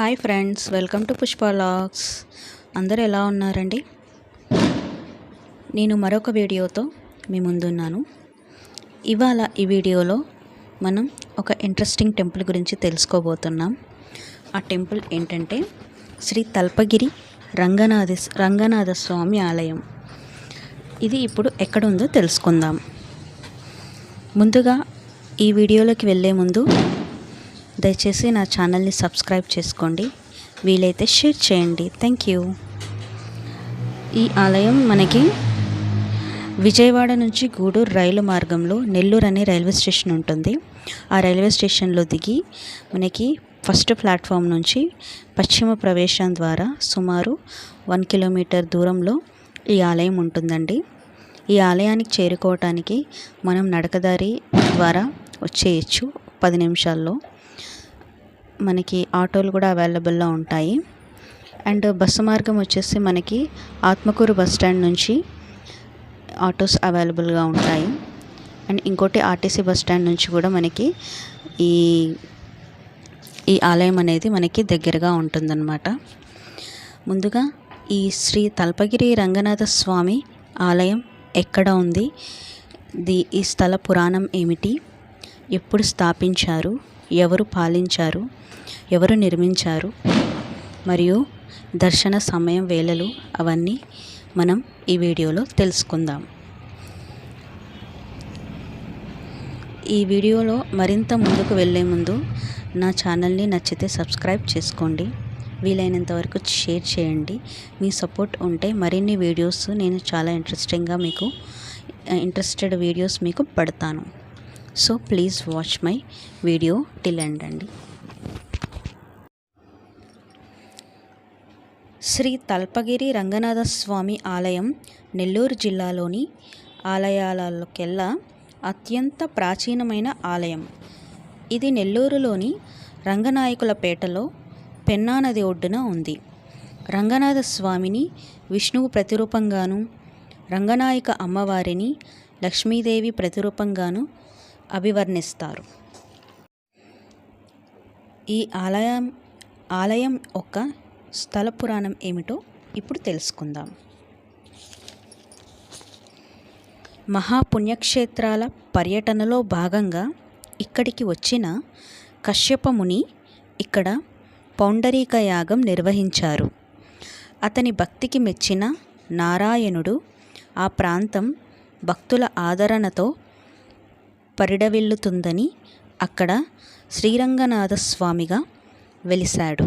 Hi friends welcome to Pushpa logs. అందరూ ఎలా ఉన్నారండి? నేను మరొక వీడియోతో మీ ముందున్నాను. ఇవాళ ఈ వీడియోలో మనం ఒక ఇంట్రెస్టింగ్ టెంపుల్ గురించి తెలుసుకోబోతున్నాం. ఆ టెంపుల్ ఏంటంటే శ్రీ తల్పగిరి రంగనాథ రంగనాథ స్వామి ఆలయం. ఇది ఇప్పుడు ఎక్కడుందో తెలుసుకుందాం. ముందుగా ఈ వీడియోలోకి వెళ్ళే ముందు దయచేసి నా ఛానల్ని సబ్స్క్రైబ్ చేసుకోండి. వీలైతే షేర్ చేయండి. Thank you. ఈ ఆలయం మనకి విజయవాడ నుంచి గూడూరు రైలు మార్గంలో నెల్లూరు అనే రైల్వే స్టేషన్ ఉంటుంది. ఆ రైల్వే స్టేషన్లో దిగి మనకి ఫస్ట్ ప్లాట్ఫామ్ నుంచి పశ్చిమ ప్రవేశం ద్వారా సుమారు వన్ కిలోమీటర్ దూరంలో ఈ ఆలయం ఉంటుందండి. ఈ ఆలయానికి చేరుకోవటానికి మనం నడకదారి ద్వారా వచ్చేయచ్చు పది నిమిషాల్లో. మనకి ఆటోలు కూడా అవైలబుల్లో ఉంటాయి. అండ్ బస్సు మార్గం వచ్చేసి మనకి ఆత్మకూరు బస్ స్టాండ్ నుంచి ఆటోస్ అవైలబుల్గా ఉంటాయి. అండ్ ఇంకోటి ఆర్టీసీ బస్ స్టాండ్ నుంచి కూడా మనకి ఈ ఈ ఆలయం అనేది మనకి దగ్గరగా ఉంటుందన్నమాట. ముందుగా ఈ శ్రీ తల్పగిరి రంగనాథ స్వామి ఆలయం ఎక్కడ ఉంది? ది ఈ స్థల పురాణం ఏమిటి? ఎప్పుడు స్థాపించారు? ఎవరు పాలించారు? ఎవరు నిర్మించారు? మరియు దర్శన సమయం వేళలు అవన్నీ మనం ఈ వీడియోలో తెలుసుకుందాం. ఈ వీడియోలో మరింత ముందుకు వెళ్ళే ముందు నా ఛానల్ని నచ్చితే సబ్స్క్రైబ్ చేసుకోండి. వీలైనంత వరకు షేర్ చేయండి. మీ సపోర్ట్ ఉంటే మరిన్ని వీడియోస్ నేను చాలా ఇంట్రెస్టింగ్గా మీకు ఇంట్రెస్టెడ్ వీడియోస్ మీకు పడతాను. So please watch my video till end అండి. శ్రీ తల్పగిరి రంగనాథ స్వామి ఆలయం నెల్లూరు జిల్లాలోని ఆలయాలకెల్లా అత్యంత ప్రాచీనమైన ఆలయం. ఇది నెల్లూరులోని రంగనాయకులపేటలో పెన్నా నది ఒడ్డున ఉంది. రంగనాథ స్వామిని విష్ణువు ప్రతిరూపంగాను రంగనాయక అమ్మవారిని లక్ష్మీదేవి ప్రతిరూపంగాను అభివర్ణిస్తారు. ఈ ఆలయం ఆలయం యొక్క స్థల పురాణం ఏమిటో ఇప్పుడు తెలుసుకుందాం. మహాపుణ్యక్షేత్రాల పర్యటనలో భాగంగా ఇక్కడికి వచ్చిన కశ్యపముని ఇక్కడ పౌండరీక యాగం నిర్వహించారు. అతని భక్తికి మెచ్చిన నారాయణుడు ఆ ప్రాంతం భక్తుల ఆదరణతో పరిడవిల్లుతుందని అక్కడ శ్రీరంగనాథస్వామిగా వెలిశాడు.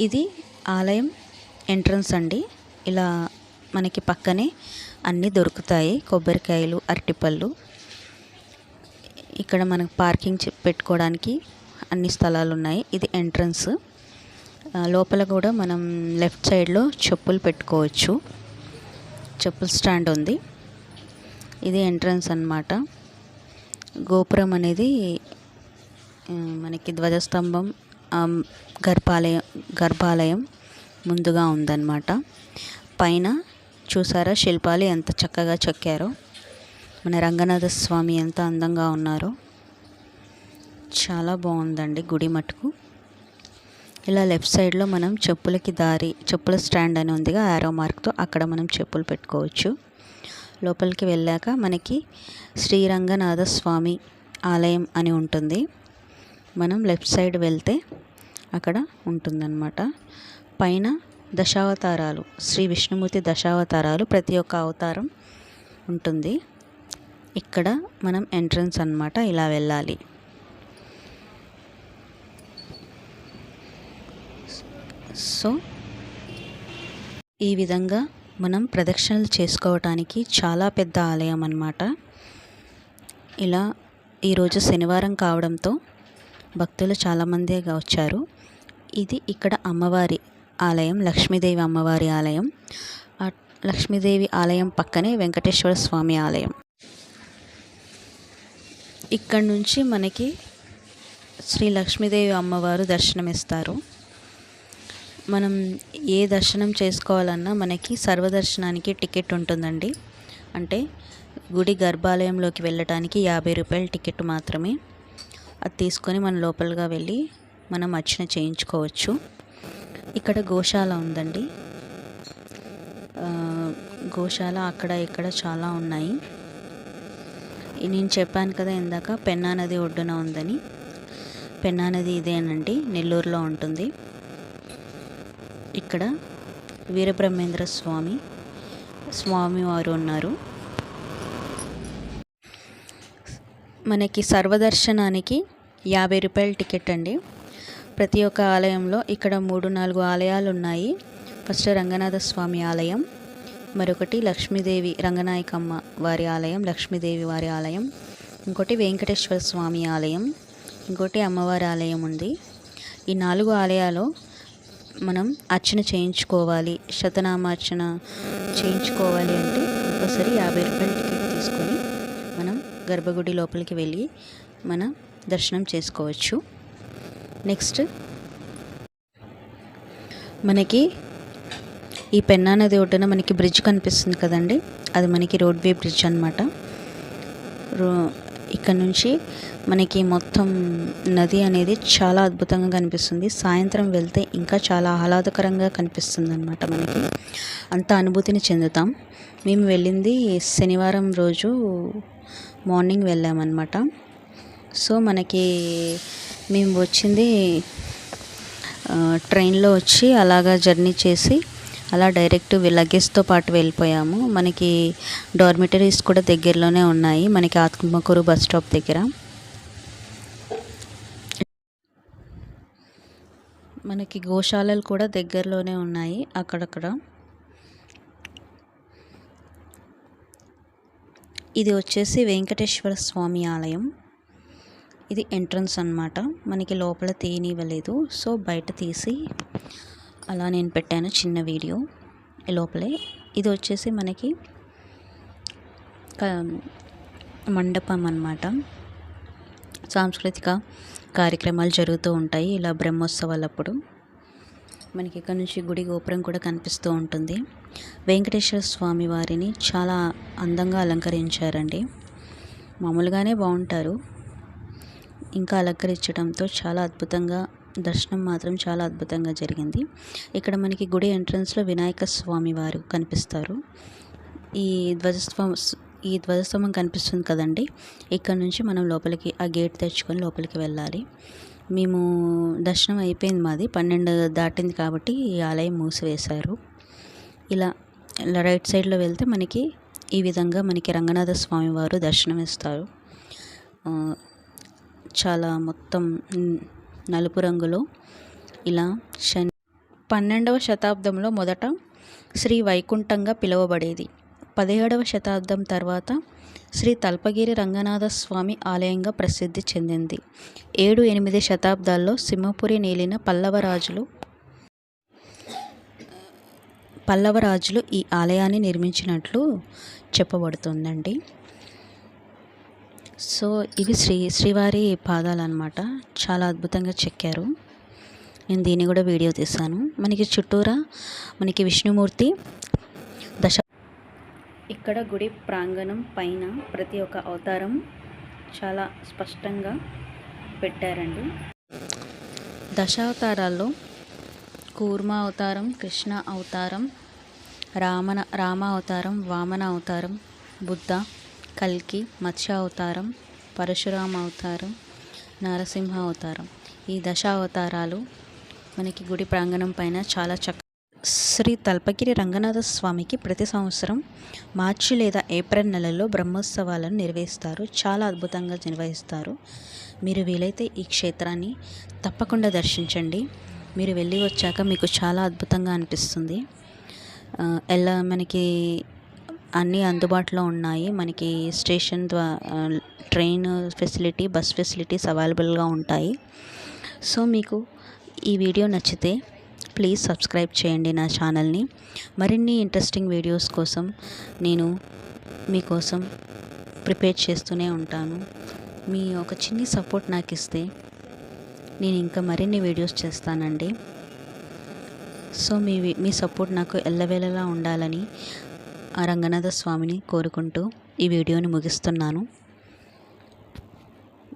ఇది ఆలయం ఎంట్రన్స్ అండి. ఇలా మనకి పక్కనే అన్నీ దొరుకుతాయి. కొబ్బరికాయలు అరటిపళ్ళు. ఇక్కడ మనకు పార్కింగ్ పెట్టుకోవడానికి అన్ని స్థలాలు ఉన్నాయి ఇది ఎంట్రన్స్. లోపల కూడా మనం లెఫ్ట్ సైడ్లో చెప్పులు పెట్టుకోవచ్చు. చెప్పుల స్టాండ్ ఉంది. ఇది ఎంట్రన్స్ అన్నమాట. గోపురం అనేది మనకి ధ్వజస్తంభం గర్భాలయం గర్భాలయం ముందుగా ఉందన్నమాట. పైన చూసారా శిల్పాలు ఎంత చక్కగా చెక్కారో. మన రంగనాథ స్వామి ఎంత అందంగా ఉన్నారో. చాలా బాగుందండి గుడి మటుకు. ఇలా లెఫ్ట్ సైడ్లో మనం చెప్పులకి దారి చెప్పుల స్టాండ్ అని ఉందిగా యారో మార్క్తో అక్కడ మనం చెప్పులు పెట్టుకోవచ్చు. లోపలికి వెళ్ళాక మనకి శ్రీరంగనాథ స్వామి ఆలయం అని ఉంటుంది. మనం లెఫ్ట్ సైడ్ వెళ్తే అక్కడ ఉంటుందన్నమాట. పైన దశావతారాలు శ్రీ విష్ణుమూర్తి దశావతారాలు ప్రతి ఒక్క అవతారం ఉంటుంది. ఇక్కడ మనం ఎంట్రన్స్ అనమాట ఇలా వెళ్ళాలి. సో ఈ విధంగా మనం ప్రదక్షిణలు చేసుకోవటానికి చాలా పెద్ద ఆలయం అన్నమాట. ఇలా ఈరోజు శనివారం కావడంతో భక్తులు చాలామందిగా వచ్చారు. ఇది ఇక్కడ అమ్మవారి ఆలయం లక్ష్మీదేవి అమ్మవారి ఆలయం. లక్ష్మీదేవి ఆలయం పక్కనే వెంకటేశ్వర స్వామి ఆలయం. ఇక్కడ నుంచి మనకి శ్రీ లక్ష్మీదేవి అమ్మవారు దర్శనమిస్తారు. మనం ఏ దర్శనం చేసుకోవాలన్నా మనకి సర్వదర్శనానికి టికెట్ ఉంటుందండి. అంటే గుడి గర్భాలయంలోకి వెళ్ళటానికి యాభై రూపాయల టికెట్ మాత్రమే. అది తీసుకొని మనం లోపలగా వెళ్ళి మనం అర్చన చేయించుకోవచ్చు. ఇక్కడ గోశాల ఉందండి. గోశాల అక్కడ ఇక్కడ చాలా ఉన్నాయి. నేను చెప్పాను కదా ఇందాక పెన్నా నది ఒడ్డున ఉందని. పెన్నా నది ఇదేనండి నెల్లూరులో ఉంటుంది. ఇక్కడ వీరబ్రహ్మేంద్ర స్వామి స్వామి వారు ఉన్నారు. మనకి సర్వదర్శనానికి యాభై రూపాయల టికెట్ అండి. ప్రతి ఒక్క ఆలయంలో ఇక్కడ మూడు నాలుగు ఆలయాలు ఉన్నాయి. ఫస్ట్ రంగనాథ స్వామి ఆలయం మరొకటి లక్ష్మీదేవి రంగనాయకమ్మ వారి ఆలయం లక్ష్మీదేవి వారి ఆలయం ఇంకోటి వెంకటేశ్వర స్వామి ఆలయం ఇంకోటి అమ్మవారి ఆలయం ఉంది. ఈ నాలుగు ఆలయాలు మనం అర్చన చేయించుకోవాలి. శతనామార్చన చేయించుకోవాలి అంటే కంపల్సరీ యాభై రూపాయల టికెట్ తీసుకొని మనం గర్భగుడి లోపలికి వెళ్ళి మనం దర్శనం చేసుకోవచ్చు. నెక్స్ట్ మనకి ఈ పెన్నా నది ఒడ్డున మనకి బ్రిడ్జ్ కనిపిస్తుంది కదండి. అది మనకి రోడ్వే బ్రిడ్జ్ అనమాట రో ఇక్కడ నుంచి మనకి మొత్తం నది అనేది చాలా అద్భుతంగా కనిపిస్తుంది. సాయంత్రం వెళ్తే ఇంకా చాలా ఆహ్లాదకరంగా కనిపిస్తుంది అనమాట మనకి. అంత అనుభూతిని చెందుతాం. మేము వెళ్ళింది శనివారం రోజు మార్నింగ్ వెళ్ళామన్నమాట. సో మనకి మేము వచ్చింది ట్రైన్లో వచ్చి అలాగా జర్నీ చేసి అలా డైరెక్ట్ లగేజ్తో పాటు వెళ్ళిపోయాము. మనకి డార్మిటరీస్ కూడా దగ్గరలోనే ఉన్నాయి. మనకి ఆత్మకూరు బస్ స్టాప్ దగ్గర. మనకి గోశాలలు కూడా దగ్గరలోనే ఉన్నాయి అక్కడక్కడ. ఇది వచ్చేసి వెంకటేశ్వర స్వామి ఆలయం. ఇది ఎంట్రన్స్ అనమాట మనకి లోపల తీయనివ్వలేదు సో బయట తీసి అలా నేను పెట్టాను చిన్న వీడియో లోపలే. ఇది వచ్చేసి మనకి మండపం అన్నమాట. సాంస్కృతిక కార్యక్రమాలు జరుగుతూ ఉంటాయి ఇలా బ్రహ్మోత్సవాలప్పుడు. మనకి ఇక్కడ నుంచి గుడి గోపురం కూడా కనిపిస్తూ ఉంటుంది. వెంకటేశ్వర స్వామి వారిని చాలా అందంగా అలంకరించారండి. మామూలుగానే బాగుంటారు. ఇంకా అలంకరించడంతో చాలా అద్భుతంగా దర్శనం మాత్రం చాలా అద్భుతంగా జరిగింది. ఇక్కడ మనకి గుడి ఎంట్రన్స్లో వినాయక స్వామి వారు కనిపిస్తారు. ఈ ధ్వజస్వం ఈ ధ్వజస్తంభం కనిపిస్తుంది కదండి. ఇక్కడ నుంచి మనం లోపలికి ఆ గేట్ తెచ్చుకొని లోపలికి వెళ్ళాలి. మేము దర్శనం అయిపోయింది మాది. పన్నెండు దాటింది కాబట్టి ఈ ఆలయం మూసివేశారు. ఇలా ఇలా రైట్ సైడ్లో వెళ్తే మనకి ఈ విధంగా మనకి రంగనాథ స్వామి వారు దర్శనం ఇస్తారు చాలా మొత్తం నలుపు రంగులో ఇలా శని పన్నెండవ శతాబ్దంలో మొదట శ్రీ వైకుంఠంగా పిలువబడేది. పదిహేడవ శతాబ్దం తర్వాత శ్రీ తల్పగిరి రంగనాథ స్వామి ఆలయంగా ప్రసిద్ధి చెందింది. ఏడు ఎనిమిది శతాబ్దాల్లో సింహపురి నేలిన పల్లవరాజులు పల్లవరాజులు ఈ ఆలయాన్ని నిర్మించినట్లు చెప్పబడుతుందండి. సో ఇవి శ్రీ శ్రీవారి పాదాలు అనమాట చాలా అద్భుతంగా చెక్కారు. నేను దీన్ని కూడా వీడియో తీశాను మనకి చుట్టూరా మనకి విష్ణుమూర్తి దశ ఇక్కడ గుడి ప్రాంగణం పైన ప్రతి ఒక్క అవతారం చాలా స్పష్టంగా పెట్టారండి. దశావతారాల్లో కూర్మ అవతారం కృష్ణ అవతారం రామన రామ అవతారం వామన అవతారం బుద్ధ కల్కి మత్స్య అవతారం పరశురామ అవతారం నరసింహ అవతారం. ఈ దశ అవతారాలు మనకి గుడి ప్రాంగణం పైన చాలా చక్క శ్రీ తల్పగిరి రంగనాథ స్వామికి ప్రతి సంవత్సరం మార్చి లేదా ఏప్రిల్ నెలలో బ్రహ్మోత్సవాలను నిర్వహిస్తారు. చాలా అద్భుతంగా నిర్వహిస్తారు. మీరు వీలైతే ఈ క్షేత్రాన్ని తప్పకుండా దర్శించండి. మీరు వెళ్ళి వచ్చాక మీకు చాలా అద్భుతంగా అనిపిస్తుంది. ఎలా మనకి అన్నీ అందుబాటులో ఉన్నాయి. మనకి స్టేషన్ ద్వారా ట్రైన్ ఫెసిలిటీ బస్ ఫెసిలిటీస్ అవైలబుల్గా ఉంటాయి. సో మీకు ఈ వీడియో నచ్చితే ప్లీజ్ సబ్స్క్రైబ్ చేయండి నా ఛానల్ని. మరిన్ని ఇంట్రెస్టింగ్ వీడియోస్ కోసం నేను మీకోసం ప్రిపేర్ చేస్తూనే ఉంటాను. మీ ఒక చిన్ని సపోర్ట్ నాకు ఇస్తే నేను ఇంకా మరిన్ని వీడియోస్ చేస్తానండి. సో మీ మీ సపోర్ట్ నాకు ఎల్లవేళలా ఉండాలని ఆ రంగనాథ స్వామిని కోరుకుంటూ ఈ వీడియోని ముగిస్తున్నాను.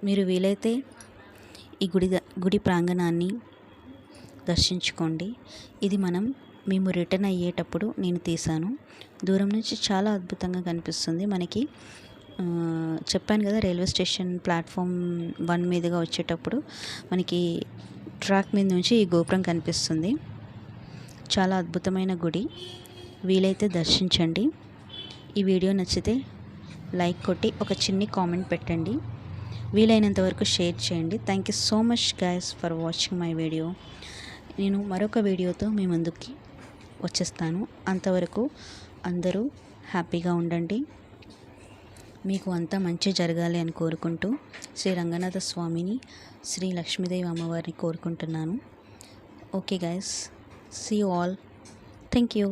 మీరు వీలైతే ఈ గుడి ద- గుడి ప్రాంగణాన్ని దర్శించుకోండి. ఇది మనం మేము రిటర్న్ అయ్యేటప్పుడు నేను తీశాను. దూరం నుంచి చాలా అద్భుతంగా కనిపిస్తుంది. మనకి చెప్పాను కదా రైల్వే స్టేషన్ ప్లాట్ఫామ్ వన్ మీదుగా వచ్చేటప్పుడు మనకి ట్రాక్ మీద నుంచి ఈ గోపురం కనిపిస్తుంది. చాలా అద్భుతమైన గుడి. వీలైతే దర్శించండి. ఈ వీడియో నచ్చితే లైక్ కొట్టి ఒక చిన్ని కామెంట్ పెట్టండి. వీలైనంత వరకు షేర్ చేయండి. Thank you so much guys for watching my video నేను మరొక వీడియోతో మీ ముందుకి వచ్చేస్తాను. అంతవరకు అందరూ హ్యాపీగా ఉండండి. మీకు అంతా మంచి జరగాలి అని కోరుకుంటూ శ్రీ రంగనాథ స్వామిని శ్రీ లక్ష్మీదేవి అమ్మవారిని కోరుకుంటున్నాను. Okay guys see all thank you